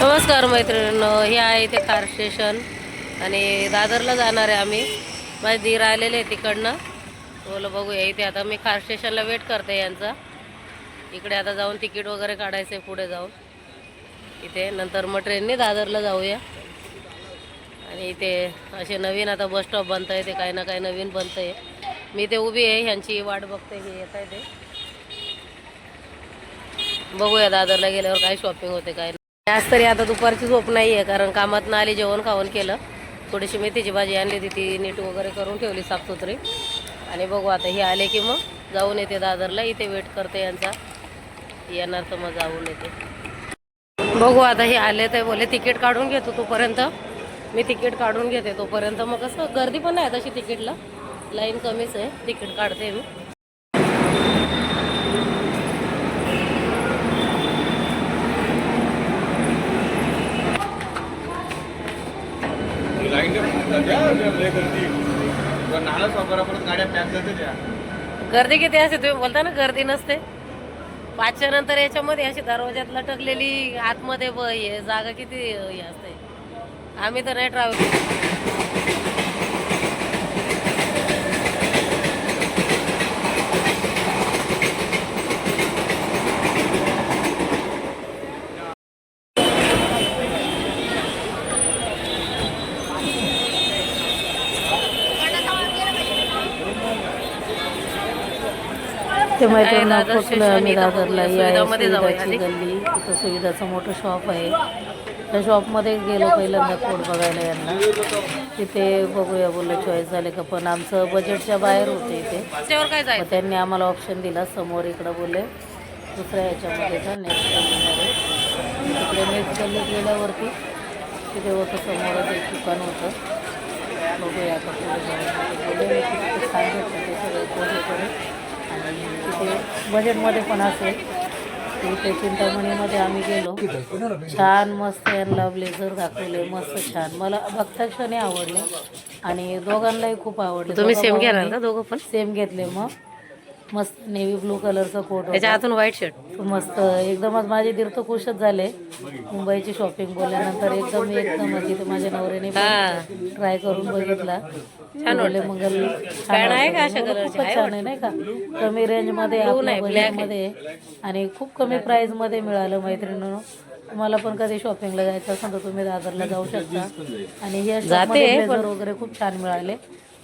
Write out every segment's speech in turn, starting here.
नमस्कार मैत्रिणींनो हे आहे ते कार स्टेशन आणि दादरला जाणार आहे आम्ही. माझे धीर आलेले आहे तिकडनं बोलं बघूया इथे आता मी कार स्टेशनला वेट करते यांचा. इकडे आता जाऊन तिकीट वगैरे काढायचं आहे पुढे जाऊन. इथे नंतर मग ट्रेनने दादरला जाऊया. आणि इथे असे नवीन आता बस स्टॉप बनत आहे ते काही ना काही नवीन बनत आहे मी ते उभी आहे ह्यांची वाट बघते हे येत आहे ते. बघूया दादरला गेल्यावर काय शॉपिंग होते काय नाही आज तरी आता दुपारची झोप नाही आहे कारण कामातनं आले जेवण खावण केलं. थोडीशी मेथीची भाजी आणली होती ती नीट वगैरे करून ठेवली साफसुथरी. आणि बघू आता हे आले की मग जाऊन येते दादरला इथे वेट करते यांचा. येणार तर मग जाऊन येते. बघू आता हे आले तर बोले तिकीट काढून घेतो तोपर्यंत. मी तिकीट काढून घेते तोपर्यंत. मग कसं गर्दी पण नाही तशी तिकीटला. लाईन कमीच आहे तिकीट काढते मी नाला परत गाड्या पॅक जाते त्या गर्दी. किती असते? तुम्ही बोलता ना गर्दी नसते. पाचच्या नंतर याच्यामध्ये अशी दरवाज्यात लटकलेली आतमध्ये ब जागा किती हे असते. आम्ही तर नाही ट्रॅव्हल ते मैत्रिणी दादर पोचलो स्टेशन आम्ही इथं दादरला बघूया, ही आहे सुविधामध्ये जाऊया सुविधाची. गल्ली इथं सुविधाचं मोठं शॉप आहे. त्या शॉपमध्ये गेलो पहिल्यांदा कोड बघायला यांना. तिथे बघूया बोललं चॉईस झाले का? पण आमचं बजेटच्या बाहेर होते इथे. त्यांनी आम्हाला ऑप्शन दिला समोर इकडं बोलले दुसऱ्या ह्याच्यामध्ये जा नेक्स्ट गल्लीमध्ये तिकडे नेक्स्ट गल्लीत गेल्यावरती तिथे होतं समोरच एक दुकान होतं. बघूया पुढे भेटलं ते सगळे आणि तिथे बजेटमध्ये पण असेल. इथे चिंतामणीमध्ये आम्ही गेलो. छान मस्त यांना ब्लेझर दाखवले मस्त छान. मला बघता क्षणी आवडले आणि दोघांनाही खूप आवडले. तुम्ही सेम घेणार का दोघं पण? सेम घेतले मग. मस्त नेव्ही ब्लू कलरचा कोट त्याच्या होता आतून व्हाईट शर्ट मस्त. एकदमच माझे दीर तर खुशच झाले. मुंबईची शॉपिंग बोलल्यानंतर एकदम एकदम तिथे माझ्या नवऱ्याने. ट्राय करून बघितला. छान बोलले मंगल पॅन्ट आहे का अशा? खूपच छान आहे नाही का? कमी रेंजमध्ये आणि खूप कमी प्राइसमध्ये मिळालं मैत्रिणीनं. तुम्हाला पण कधी शॉपिंगला जायचं असेल तर तुम्ही दादरला जाऊ शकता. आणि हे जाते, वगैरे खूप छान मिळाले.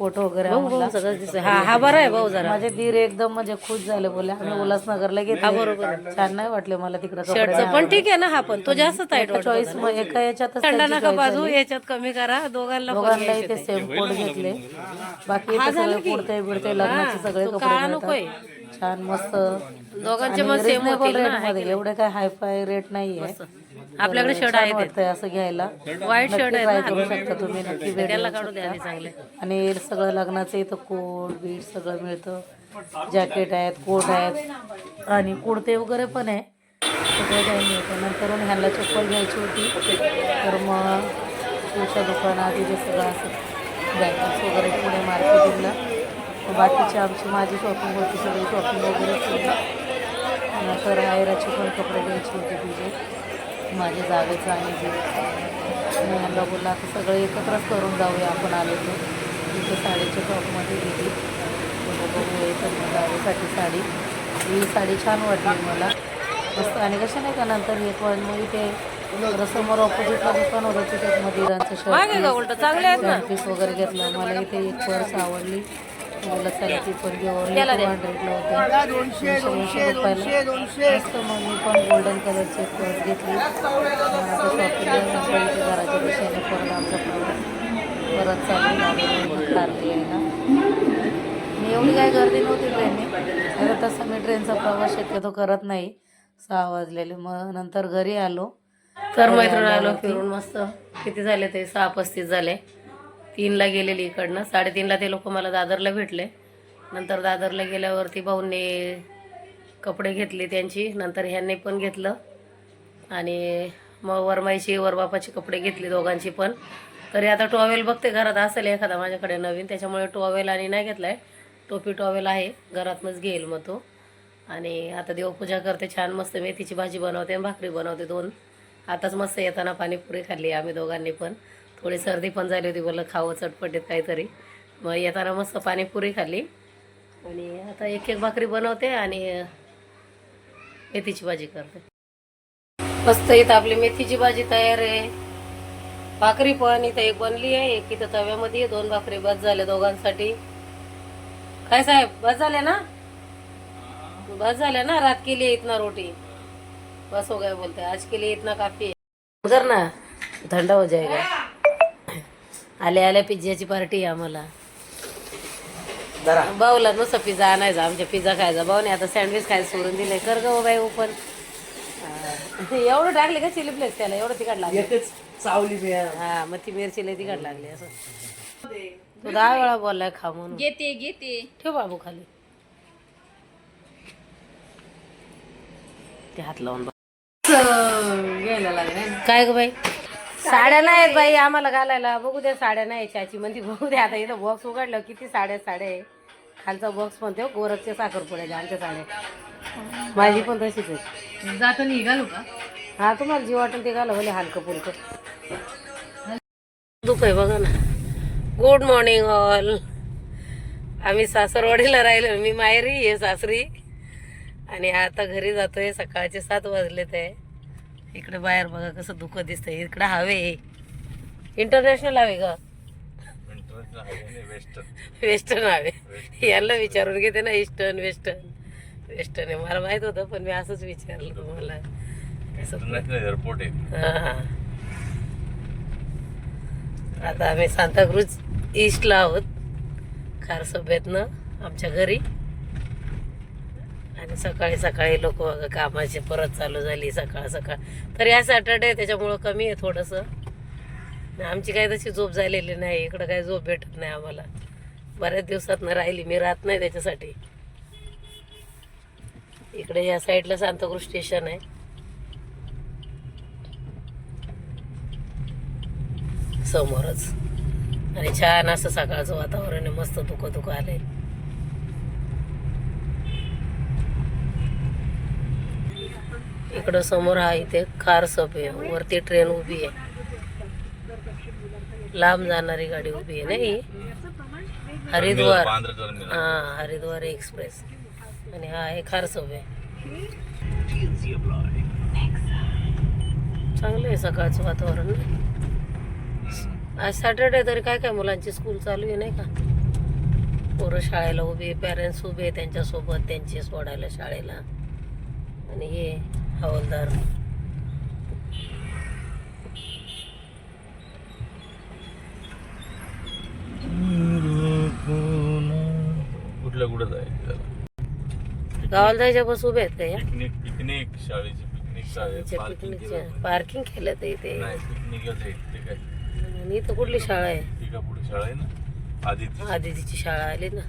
फोटो वगैरे सगळं. हा हा बरा आहे भाऊ जरा. माझे दीर एकदम म्हणजे खुश झाले बोले आम्ही उल्हासनगरला घेतले छान नाही वाटले मला तिकडे शर्टचं पण ठीक आहे ना हा पण तो जास्त टाईट वाटतो चॉईस एका याच्यातच थंड नका बाजू. याच्यात कमी करा दोघांना पण दोघांना इथे ते. सेम कोड घेतले. बाकी इथे सगळे कुडते बिडते लग्नाचे सगळे तो कपडे नकोय. मिळतात. छान मस्त. दोघांचे मग सेम reasonable होतील rate ना मध्ये एवढे काय हाय फाय रेट नाहीये आपल्याकडे शर्ट आहे वाटतंय असं घ्यायला. व्हाईट शर्ट आहे ना? करू शकता तुम्ही नक्की भेट त्याला काढू द्या. आधी चांगले. आणि सगळं लग्नाचं इथं कोट बीट सगळं मिळतं. जॅकेट आहेत कोट आहेत. आणि कुडते वगैरे पण आहे. सगळं काही मिळतं. नंतर मग ह्यांना चप्पल घ्यायची होती. तर मग तुमच्या दुकानात इथे सगळं असं बॅगल्स वगैरे पुणे मार्केटिंगला बाकीची आमची माझी शॉपिंग होती सगळी शॉपिंग वगैरे केली नंतर आयराचे पण कपडे घ्यायचे होते तुझे माझ्या जावेचं आणि जे मी ह्यांना बोलला आता सगळं एकत्रच करून जाऊया आपण आलो तर. तिथे साडीच्या टॉपमध्ये गेली. बघूया जावेसाठी साडी. ही साडी छान वाटली मला. मस्त आणि कशा नाही का नंतर एक वाज मग इथे समोर ऑपोजिटला दुकान होतं तिथे मदिरांचं शर्ट पीस वगैरे घेतलं. मला इथे एक पर्स आवडली. मला चला ती पण घेऊन. हंड्रेडला होते. दोनशे दोनशे रुपयाला मस्त मग मी पण गोल्डन कलरची पर्स घेतली. आता घराच्या दिशेने परत आमचा प्रवास परत चालू झाला कारली यायला मी एवढी काही गर्दी नव्हती ट्रेनने. तर तसं मी ट्रेनचा प्रवास शक्यतो करत नाही. सहा वाजलेले. मग नंतर घरी आलो. तर मैत्रीण आलो फिरून मस्त. किती झाले ते? सहा पस्तीस झाले. तीनला गेलेली इकडनं. साडेतीनला ते लोक मला दादरला भेटले. नंतर दादरला गेल्यावरती भाऊंनी कपडे घेतले त्यांची. नंतर ह्यांनी पण घेतलं. आणि मग वरमाईची वरबापाची कपडे घेतले दोघांची पण. तरी आता टॉवेल बघते घरात असेल एखादा माझ्याकडे नवीन. त्याच्यामुळे टॉवेल आणि नाही घेतलाय. टोपी टॉवेल आहे. घरातनंच घेईल मग तो. आणि आता देवपूजा करते. छान मस्त मेथीची भाजी बनवते आणि भाकरी बनवते दोन. आताच मस्त येताना पाणीपुरी खाल्ली आम्ही दोघांनी पण. थोडी सर्दी पण झाली होती बोललं खावं चटपटीत काहीतरी. मग येताना मस्त पाणीपुरी खाल्ली. आणि आता एक एक भाकरी बनवते आणि मेथीची भाजी करते. मस्त इथं आपली मेथीची भाजी तयार आहे. भाकरी पण इथं एक बनली आहे. एक इथं तव्यामध्ये दोन भाकरी बस झाल्या दोघांसाठी. काय साहेब बस झाल्या ना? बस झाल्या ना? रात के लिए इतना रोटी. बस हो गया बोलते. आज के लिए इतना काफी है उधर ना थंडा हो जाएगा. आले आल्या पिझ्झाची पार्टी आम्हाला. भाऊला नुसतं पिझ्झा आणायचा आमच्या पिझ्झा खायचा. भाऊने आता सँडविच खायला सोडून दिले. कर ग बाई ओपन एवढं टाकले का चिली प्लेस त्याला? एवढं तिखट लागले. सावली मिळा हा मग ती मिरची लई तिखट लागली असं. तो दहा वेळा बोललाय खा म्हणून. घेते घेते. ठेव बाबू खाली. ते हात लावून बघ. घ्यायला लागले. काय ग बाई? साड्या नाहीत बाई आम्हाला घालायला. बघू द्या साड्या नाही चाची म्हणते बघू द्या आता इथं बॉक्स उघडलं किती साड्या साड्या आहे. खालचा बॉक्स पण ते गोरखच्या साखरपुड्याच्या आमच्या साड्या. माझी पण तशीच आहे. जाता निघालो का? हा तुम्हाला जी वाटेल ते घाला भले हलकं फुलकं. दुख आहे बघा ना. गुड मॉर्निंग ऑल आम्ही सासरवाडीला राहिलो मी माहेरी आहे सासरी. आणि आता घरी जातोय सकाळचे सात वाजलेत आहे. इकडे बाहेर बघा कसं दुःख दिसतंय. इकडे हवे. इंटरनॅशनल हवे का? वेस्टर्न हवे यांना विचारून घेते ना ईस्टर्न वेस्टर्न वेस्टर्न आहे. मला माहीत होतं पण मी असंच विचारलं तुम्हाला. एअरपोर्ट आहे. हा. आता आम्ही सांताक्रूज ईस्टला आहोत. खारसभेतनं आमच्या घरी. आणि सकाळी सकाळी लोक कामाची परत चालू झाली सकाळ सकाळ. तर या सॅटर्डे त्याच्यामुळं कमी आहे थोडंसं. आमची काही तशी झोप झालेली नाही इकडं काही झोप भेटत नाही आम्हाला. बऱ्याच दिवसात राहिली मी राहत नाही त्याच्यासाठी. इकडे या साईडला सांताक्रूज स्टेशन आहे. समोरच. आणि छान असं सकाळचं वातावरण आहे मस्त दुखं दुखं आलंय. इकडं समोर हा इथे कार सब आहे. वरती ट्रेन उभी आहे. लांब जाणारी गाडी उभी आहे नाही? हरिद्वार. हा हरिद्वार एक्सप्रेस आणि हा आहे खारसब आहे. चांगलं आहे सकाळचं वातावरण आज सॅटर्डे तरी काय काय मुलांची स्कूल चालू आहे नाही का? पोरं शाळेला उभे पॅरेंट्स उभे त्यांच्यासोबत त्यांचे सोडायला शाळेला. आणि हे हवालदार. कुठल्या कुठं जायचं? गावाला जायच्या बस उभे आहेत का या? पिकनिक पिकनिक शाळेची पिकनिक पिकनिकच्या केलं पार्किंग केलं तर इथे. पिकनिकच आहे ते काय आणि इथं कुठली शाळा आहे? ती का पुढे शाळा आहे ना? आदिती आधी तिची शाळा आली ना.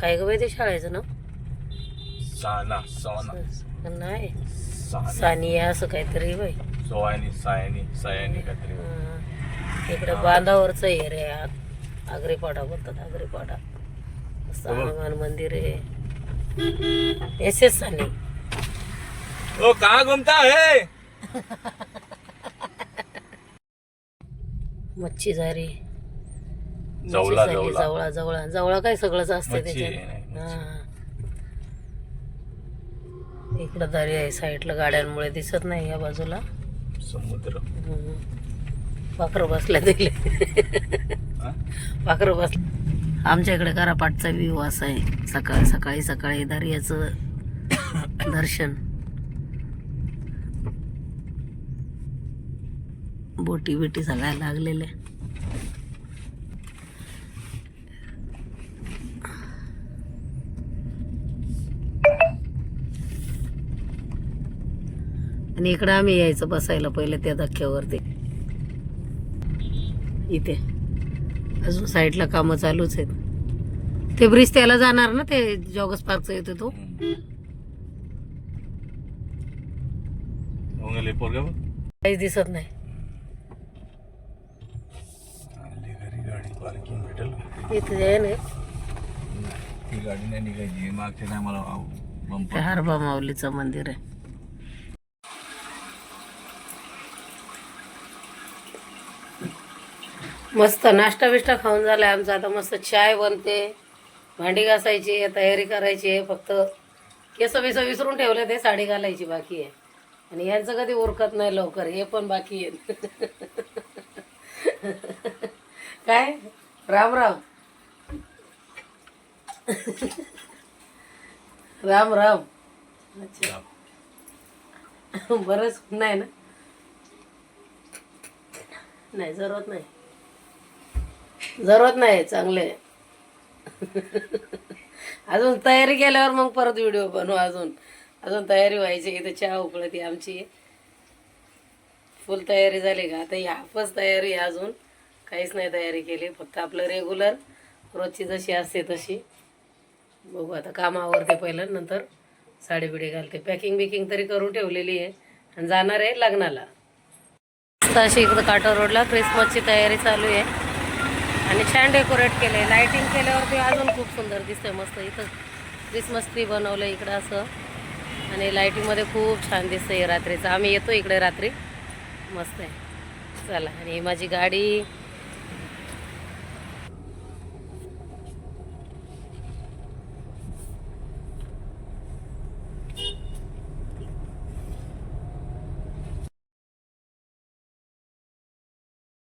काय ग बाई ते शाळेचं नाव? साना सोना. नाही सानिया. असं काहीतरी बाई सोयानी सायानी सायानी काहीतरी हा. इकडे बांधावरचं एरिया आहे आ- आगरीपाडा बोलतात आगरीपाडा. मस्त हनुमान मंदिर आहे. एस एस सानी. ओ कहाँ घूमता है? मच्छी झारी जवला मच्छी झाली, जवला जवळा जवळा. जवळा काय सगळंच असतं मच्छी त्याच्यात. आहे. हा. इकडं दरी आहे साईडला गाड्यांमुळे दिसत नाही या बाजूला. समुद्र. पाखरं बसल्या दिले? पाखरं बस आमच्या इकडे करापाटचा व्ह्यू असा आहे. सकाळी सकाळी सकाळी दर्याचं दर्शन. बोटी बिटी सगळ्या लागलेल्या. आणि इकडं आम्ही यायचं बसायला पहिले त्या धक्क्यावरती. इथे. अजून साईडला कामं चालूच आहेत. ते ब्रिज त्याला जाणार ना ते जॉगस पार्कचं येतो तो? काहीच दिसत नाही? इथे आहे ना गाडी नाही निघायची. मागच्या हरबा माऊलीचं मंदिर आहे. मस्त नाश्ता बिष्टा खाऊन झालाय आमचा. आता मस्त चाय बनते भांडी घासायची तयारी करायची आहे फक्त. केस बिस विसरून ठेवले ते साडी घालायची बाकी आहे. आणि यांचं कधी उरकत नाही लवकर हे पण बाकी आहे. काय? राम राम. राम राम. अच्छा बरंच नाही ना? नाही जरूरत नाही. जरूरत नाही चांगले. अजून तयारी केल्यावर मग परत व्हिडिओ बनवू अजून. अजून तयारी व्हायची इथे चहा उकळती आमची. फुल तयारी झाली का? आता ही हाफच तयारी आहे अजून. काहीच नाही तयारी केली फक्त आपलं रेग्युलर रोजची जशी असते तशी. बघू आता कामावरते पहिलं नंतर साडी बिडी घालते. पॅकिंग बिकिंग तरी करून ठेवलेली आहे आणि जाणार आहे लग्नाला. अशी इकडं काटा रोडला क्रिसमसची तयारी चालू आहे. आणि छान डेकोरेट केलं. आहे लाईटिंग केल्यावरती अजून खूप सुंदर दिसतंय. मस्त इथं क्रिसमस ट्री बनवलं इकडं असं. आणि लाईटिंगमध्ये खूप छान दिसतंय रात्रीचं. आम्ही येतो इकडे रात्री. मस्त आहे. चला. आणि माझी गाडी